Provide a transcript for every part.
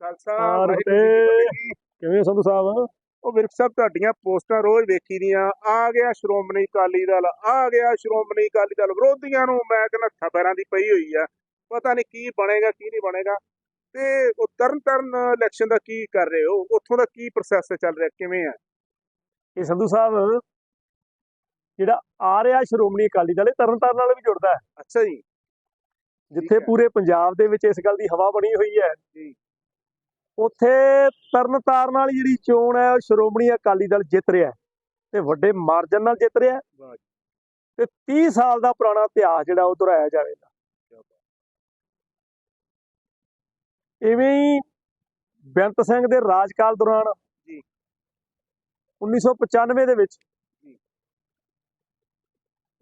ਖਾਲਸਾ। ਕਿਵੇਂ ਸੰਧੂ ਸਾਹਿਬ? ਉਹ ਵਿਰਕ ਸਾਹਿਬ ਤੁਹਾਡੀਆਂ ਪੋਸਟਾਂ ਰੋਜ਼ ਵੇਖੀ ਦੀਆਂ। ਆ ਗਿਆ ਸ਼੍ਰੋਮਣੀ ਅਕਾਲੀ ਦਲ ਆ ਗਿਆ ਸ਼੍ਰੋਮਣੀ ਅਕਾਲੀ ਦਲ। ਵਿਰੋਧੀਆਂ ਨੂੰ ਮੈਂ ਕਹਿੰਦਾ ਖਬਰਾਂ ਦੀ ਪਈ ਹੋਈ ਆ। ਪਤਾ ਨਹੀਂ ਕੀ ਬਣੇਗਾ ਕੀ ਨਹੀਂ ਬਣੇਗਾ। ਤੇ ਉਹ ਤਰਨ ਤਰਨ ਇਲੈਕਸ਼ਨ ਦਾ ਕੀ ਕਰ ਰਹੇ ਹੋ? ਉੱਥੋਂ ਦਾ ਕੀ ਪ੍ਰੋਸੈਸ ਚੱਲ ਰਿਹਾ? ਕਿਵੇਂ ਆ? ਇਹ ਸੰਧੂ ਸਾਹਿਬ ਜਿਹੜਾ ਆ ਰਿਹਾ ਸ਼੍ਰੋਮਣੀ ਅਕਾਲੀ ਦਲ ਇਹ ਤਰਨਤਾਰਨ ਨਾਲ ਵੀ ਜੁੜਦਾ ਹੈ। ਅੱਛਾ ਜੀ। ਜਿੱਥੇ। ਪੂਰੇ ਪੰਜਾਬ ਦੇ ਵਿੱਚ ਇਸ ਗੱਲ ਦੀ ਹਵਾ ਬਣੀ ਹੋਈ ਹੈ। ਜੀ। ਉੱਥੇ ਤਰਨਤਾਰਨ ਵਾਲੀ ਜਿਹੜੀ ਚੋਣ ਹੈ ਉਹ ਸ਼੍ਰੋਮਣੀ ਅਕਾਲੀ ਦਲ ਜਿੱਤ ਰਿਹਾ ਤੇ ਵੱਡੇ ਮਾਰਜਨ ਨਾਲ ਜਿੱਤ ਰਿਹਾ ਤੇ 30 ਸਾਲ ਦਾ ਪੁਰਾਣਾ ਇਤਿਹਾਸ ਜਿਹੜਾ ਉਹ ਦੁਹਰਾਇਆ ਜਾਵੇਗਾ ਬਾਤ। ਇਵੇਂ ਹੀ ਬੇਅੰਤ ਸਿੰਘ ਦੇ ਰਾਜਕਾਲ ਦੌਰਾਨ ਜੀ। 1995 ਦੇ ਵਿੱਚ।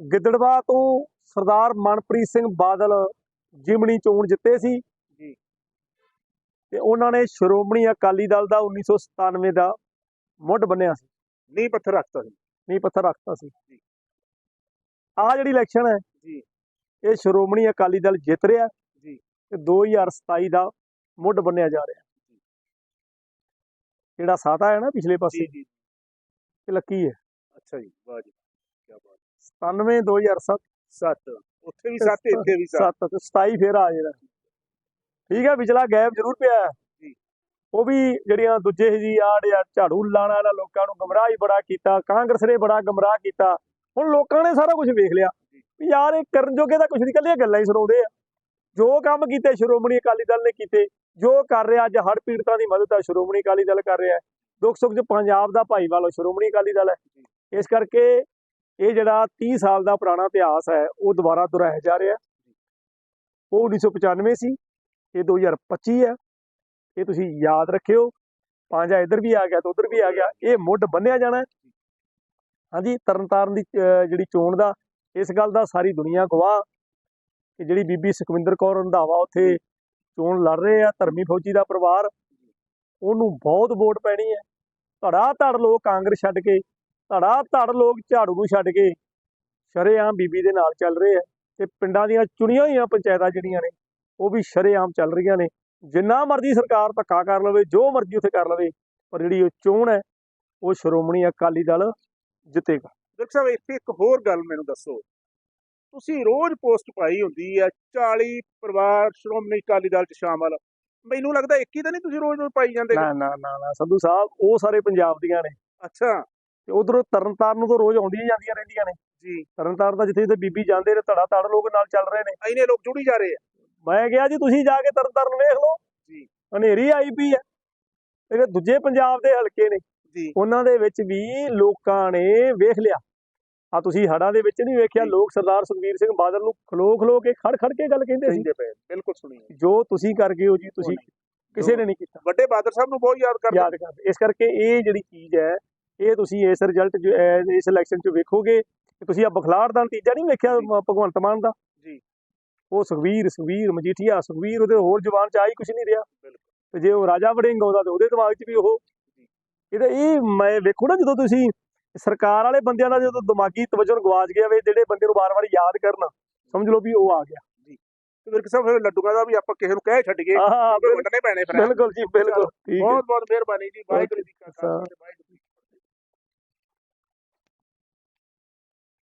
ਗਿੱਦੜਵਾ ਤੋਂ ਸਰਦਾਰ ਮਨਪ੍ਰੀਤ ਸਿੰਘ ਬਾਦਲ ਜਿਮਣੀ ਚੋਣ ਜਿੱਤੇ ਸੀ। ਤੇ ਉਹਨਾਂ ਨੇ ਸ਼੍ਰੋਮਣੀ ਅਕਾਲੀ ਦਲ ਦਾ 1997 ਦਾ ਮੁੱਢ ਬੰਨਿਆ ਸੀ। ਨੀਂਹ ਪੱਥਰ ਰੱਖਤਾ ਸੀ। ਨੀਂਹ ਪੱਥਰ ਰੱਖਤਾ ਸੀ। ਆਹ ਜਿਹੜੀ ਇਲੈਕਸ਼ਨ ਹੈ ਜੀ। ਇਹ ਸ਼੍ਰੋਮਣੀ ਅਕਾਲੀ ਦਲ ਜਿੱਤ ਰਿਹਾ ਜੀ। ਤੇ 2027 ਦਾ ਮੁੱਢ ਬੰਨਿਆ ਜਾ ਰਿਹਾ ਜਿਹੜਾ ਸਾਤਾ ਹੈ ਨਾ ਪਿਛਲੇ ਪਾਸੇ? ਜੀ ਜੀ। ਇਹ ਲੱਕੀ ਹੈ। ਅੱਛਾ ਜੀ ਵਾਹ ਜੀ ਕੀ ਬਾਤ। 97 2007 ਸੱਤ। ਉੱਥੇ ਵੀ ਸੱਤ ਇੱਥੇ ਵੀ ਸੱਤ। 7 ਤੇ 27 ਫੇਰ ਆ ਜਿਹੜਾ ਠੀਕ ਹੈ ਵਿਚਲਾ ਗੈਪ ਜ਼ਰੂਰ ਪਿਆ। ਹੈ। ਉਹ ਵੀ ਜਿਹੜੀਆਂ ਦੂਜੇ ਜੀ ਆੜ ਆ ਝਾੜੂ ਲਾਣਾ ਵਾਲਾ ਲੋਕਾਂ ਨੂੰ ਗਮਰਾਹ ਹੀ ਬੜਾ ਕੀਤਾ ਕਾਂਗਰਸ ਨੇ ਬੜਾ ਗਮਰਾਹ ਕੀਤਾ। ਹੁਣ ਲੋਕਾਂ ਨੇ ਸਾਰਾ ਕੁਝ ਵੇਖ ਲਿਆ। ਵੀ ਯਾਰ ਇਹ ਕਰਨ ਜੋਗੇ ਤਾਂ ਕੁਝ ਨਹੀਂ ਕੱਲੀਆਂ ਗੱਲਾਂ ਹੀ ਸੁਣਾਉਂਦੇ ਆ। ਜੋ ਕੰਮ ਕੀਤੇ ਸ਼੍ਰੋਮਣੀ ਅਕਾਲੀ ਦਲ ਨੇ ਕੀਤੇ ਜੋ ਕਰ ਰਿਹਾ ਅੱਜ ਹੜ੍ਹ ਪੀੜਤਾਂ ਦੀ ਮਦਦ ਆ ਸ਼੍ਰੋਮਣੀ ਅਕਾਲੀ ਦਲ ਕਰ ਰਿਹਾ। ਦੁੱਖ ਸੁੱਖ 'ਚ ਪੰਜਾਬ ਦਾ ਭਾਈਵਾਲ ਸ਼੍ਰੋਮਣੀ ਅਕਾਲੀ ਦਲ ਹੈ। ਇਸ ਕਰਕੇ ਇਹ ਜਿਹੜਾ 30 ਸਾਲ ਦਾ ਪੁਰਾਣਾ ਇਤਿਹਾਸ ਹੈ ਉਹ ਦੁਬਾਰਾ ਦੁਹਰਾਇਆ ਜਾ ਰਿਹਾ। ਉਹ 1995 ਸੀ। ਇਹ 2025 ਹੈ। ਇਹ ਤੁਸੀਂ ਯਾਦ ਰੱਖਿਓ। ਪੰਜਾ ਇੱਧਰ ਵੀ ਆ ਗਿਆ ਤੇ ਉੱਧਰ ਵੀ ਆ ਗਿਆ। ਇਹ ਮੁੱਢ ਬੰਨਿਆ ਜਾਣਾ ਹੈ। ਹਾਂਜੀ, ਤਰਨਤਾਰਨ ਦੀ ਜਿਹੜੀ ਚੋਣ ਦਾ, ਇਸ ਗੱਲ ਦਾ ਸਾਰੀ ਦੁਨੀਆ ਗਵਾਹ ਕਿ ਜਿਹੜੀ ਬੀਬੀ ਸੁਖਵਿੰਦਰ ਕੌਰ ਰੰਧਾਵਾ ਉੱਥੇ ਚੋਣ ਲੜ ਰਹੇ ਆ, ਧਰਮੀ ਫੌਜੀ ਦਾ ਪਰਿਵਾਰ, ਉਹਨੂੰ ਬਹੁਤ ਵੋਟ ਪੈਣੀ ਹੈ। ਧੜਾ ਧੜ ਲੋਕ ਕਾਂਗਰਸ ਛੱਡ ਕੇ ਧੜਾ ਧੜ ਲੋਕ ਝਾੜੂ ਨੂੰ ਛੱਡ ਕੇ ਸ਼ਰੇਆਮ ਬੀਬੀ ਦੇ ਨਾਲ ਚੱਲ ਰਹੇ ਆ ਤੇ ਪਿੰਡਾਂ ਦੀਆਂ ਚੁਣੀਆਂ ਹੋਈਆਂ ਪੰਚਾਇਤਾਂ ਜਿਹੜੀਆਂ ਨੇ ਉਹ ਵੀ ਸ਼ਰੇਆਮ ਚੱਲ ਰਹੀਆਂ ਨੇ। ਜਿੰਨਾ ਮਰਜ਼ੀ ਸਰਕਾਰ ਧੱਕਾ ਕਰ ਲਵੇ ਜੋ ਮਰਜ਼ੀ ਉੱਥੇ ਕਰ ਲਵੇ ਪਰ ਜਿਹੜੀ ਉਹ ਚੋਣ ਹੈ ਉਹ ਸ਼੍ਰੋਮਣੀ ਅਕਾਲੀ ਦਲ ਜਿੱਤੇਗਾ। ਵਿਰਕ ਸਾਹਿਬ ਇੱਥੇ ਇੱਕ ਹੋਰ ਗੱਲ ਮੈਨੂੰ ਦੱਸੋ। ਤੁਸੀਂ ਰੋਜ਼ ਪੋਸਟ ਪਾਈ ਹੁੰਦੀ ਆ 40 ਪਰਿਵਾਰ ਸ਼੍ਰੋਮਣੀ ਅਕਾਲੀ ਦਲ ਚ ਸ਼ਾਮਲ। ਮੈਨੂੰ ਲੱਗਦਾ ਇੱਕ ਹੀ ਤਾਂ ਨਹੀਂ ਤੁਸੀਂ ਰੋਜ਼ ਰੋਜ਼ ਪਾਈ ਜਾਂਦੇ ਨਾ ਨਾ ਨਾ ਨਾ ਸੰਧੂ ਸਾਹਿਬ ਉਹ ਸਾਰੇ ਪੰਜਾਬ ਦੀਆਂ ਨੇ। ਅੱਛਾ। ਤੇ ਉਧਰੋਂ ਤਰਨਤਾਰਨ ਨੂੰ ਤਾਂ ਰੋਜ਼ ਆਉਂਦੀਆਂ ਹੀ ਜਾਂਦੀਆਂ ਰਹਿੰਦੀਆਂ ਨੇ। ਜੀ। ਤਰਨਤਾਰਨ ਦਾ ਜਿੱਥੇ ਜਿੱਥੇ ਬੀਬੀ ਜਾਂਦੇ ਨੇ ਧੜਾ ਧੜ ਲੋਕ ਨਾਲ ਚੱਲ ਰਹੇ ਨੇ। ਇੰਨੇ ਲੋਕ ਜੁੜੀ ਜਾ ਰਹੇ ਆ। ਮੈਂ ਕਿਹਾ ਜੀ ਤੁਸੀਂ ਜਾ ਕੇ ਤਰਨਤਾਰਨ ਵੇਖ ਲਓ। ਜੀ। ਹਨੇਰੀ ਆਈ ਪਈ ਹੈ। ਜਿਹੜੇ ਦੂਜੇ ਪੰਜਾਬ ਦੇ ਹਲਕੇ ਨੇ। ਜੀ। ਉਹਨਾਂ ਦੇ ਵਿੱਚ ਵੀ ਲੋਕਾਂ ਨੇ ਵੇਖ ਲਿਆ। ਆ ਤੁਸੀਂ ਹੜਾਂ ਦੇ ਵਿੱਚ ਨਹੀਂ ਵੇਖਿਆ। ਲੋਕ ਸਰਦਾਰ ਸੁਖਬੀਰ ਸਿੰਘ ਬਾਦਲ ਨੂੰ ਖਲੋ ਖਲੋ ਕੇ ਖੜ ਖੜ ਕੇ ਗੱਲ ਕਹਿੰਦੇ ਸੀ। ਬਿਲਕੁਲ ਸੁਣੀ ਜੋ ਤੁਸੀਂ ਕਰ ਗਏ ਹੋ ਜੀ ਤੁਸੀਂ ਕਿਸੇ ਨੇ ਨਹੀਂ ਕੀਤਾ। ਵੱਡੇ ਬਾਦਰ ਸਾਹਿਬ ਨੂੰ ਬਹੁਤ ਯਾਦ ਕਰਦੇ। ਯਾਦ ਕਰਦੇ। ਇਸ ਕਰਕੇ ਇਹ ਜਿਹੜੀ ਚੀਜ਼ ਹੈ ਇਹ ਤੁਸੀਂ ਇਸ ਰਿਜ਼ਲਟ ਇਸ ਇਲੈਕਸ਼ਨ 'ਚ ਵੇਖੋਗੇ। ਤੁਸੀਂ ਆ ਬਖਲਾੜ ਦਾ ਨਤੀਜਾ ਨਹੀਂ ਵੇਖਿਆ ਭਗਵੰਤ ਮਾਨ ਦਾ? ਜੀ। ਉਹ ਸੁਖਵੀਰ ਸੁਖਵੀਰ ਮਜੀਠੀਆ ਸੁਖਵੀਰ ਉਹਦੇ ਹੋਰ ਜ਼ੁਬਾਨ 'ਚ ਆ ਹੀ ਕੁਝ ਨਹੀਂ ਰਿਹਾ। ਤੇ ਜੇ ਉਹ ਰਾਜਾ ਵੜਿੰਗ ਆਉਂਦਾ ਤੇ ਉਹਦੇ ਦਿਮਾਗ 'ਚ ਵੀ ਉਹ। ਇਹਦਾ ਇਹ ਮੈਂ ਵੇਖੋ ਨਾ ਜਦੋਂ ਤੁਸੀਂ ਸਰਕਾਰ ਵਾਲੇ ਬੰਦਿਆਂ ਦਾ ਜਦੋਂ ਦਿਮਾਗੀ ਤਵੱਜੋ ਗਵਾਚ ਗਿਆ ਵੇ ਜਿਹੜੇ ਬੰਦੇ ਨੂੰ ਵਾਰ-ਵਾਰ ਯਾਦ ਕਰਨ ਸਮਝ ਲਓ ਵੀ ਉਹ ਆ ਗਿਆ। ਤੇ ਵਿਰਕ ਸਾਹਿਬ ਫਿਰ ਲੱਡੂਆਂ ਦਾ ਵੀ ਆਪਾਂ ਕਿਸੇ ਨੂੰ ਕਹਿ ਵੰਡਣੇ ਪੈਣੇ ਫਿਰ। ਬਿਲਕੁਲ ਜੀ ਬਿਲਕੁਲ। ਬਹੁਤ ਬਹੁਤ ਮਿਹਰਬਾਨੀ ਜੀ ਵਾਹਿਗੁਰੂ ਜੀ ਕਾ ਖਾਲਸਾ